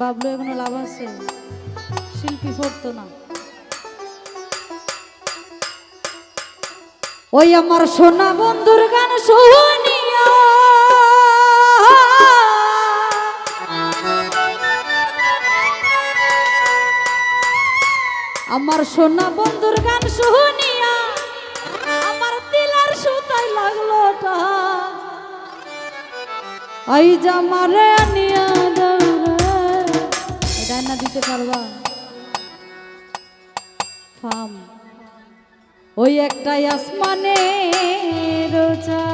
বাবলু এখনও লাভ আছে। শিল্পী পড়তো না। ওই আমার সোনা বন্ধুর গান শুনিয়া। আমার সোনা বন্ধুর গান শুনিয়া আমার তিলার সুতাই লাগল টা যা মারে আনিয়া না দিতে পারবা? ফাম ওই একটাই আসমানে রোজা।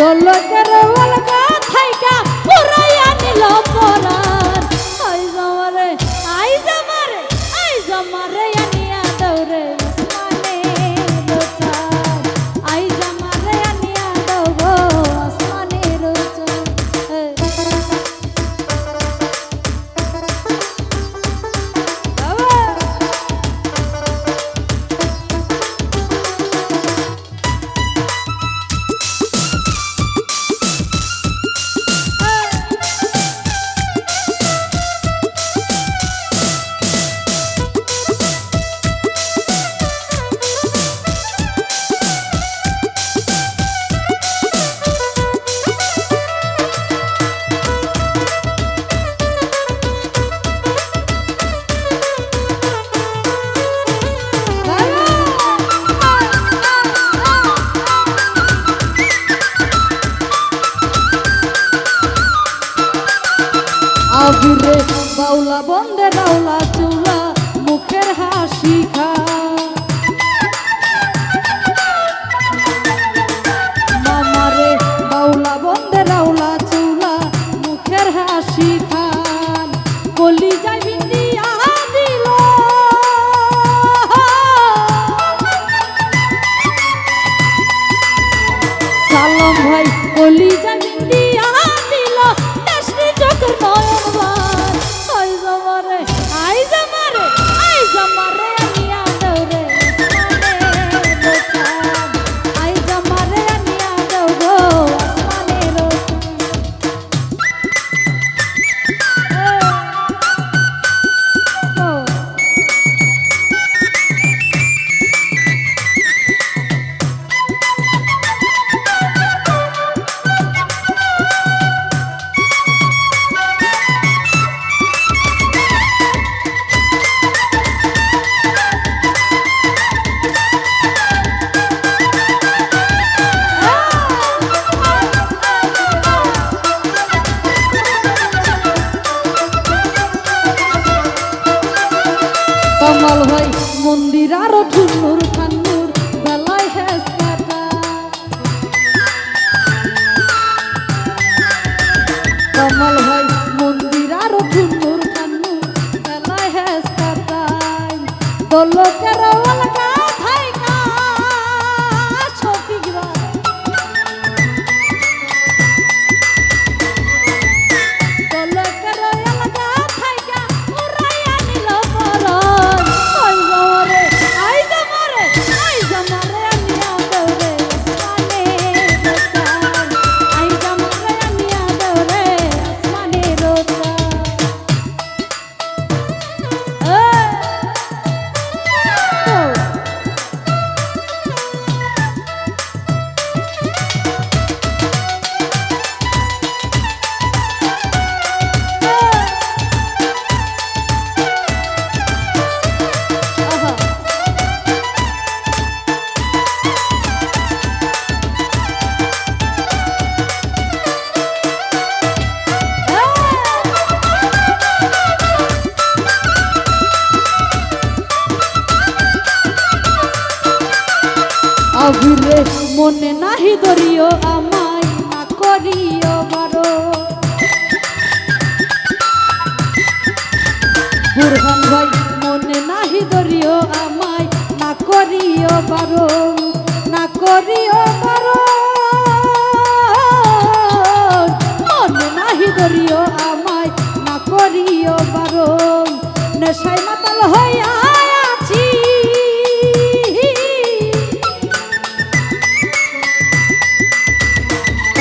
dolor ঘুরে বাউলা বন্দে রাউলা চুল। আভিরে মনে নাহি ধরিও আমাই না করিও বারো বুরহান ভাই মনে নাহি ধরিও আমাই না করিও বারো না করিও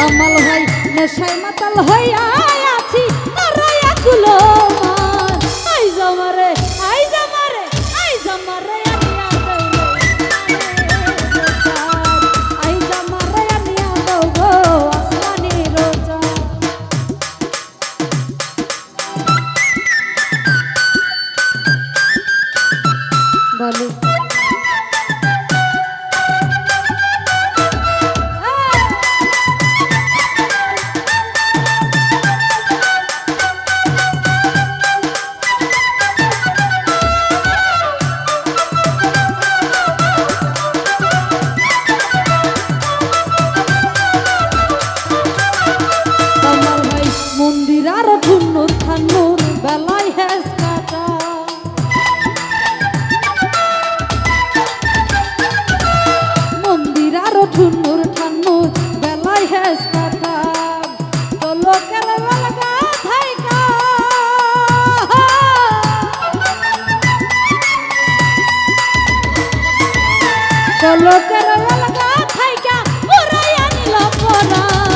কামাল হয় নেশায় মাতাল হইয়া আছি তারা এগুলো কলকের আলগা থাইকা উড়াইয়া নিল পরা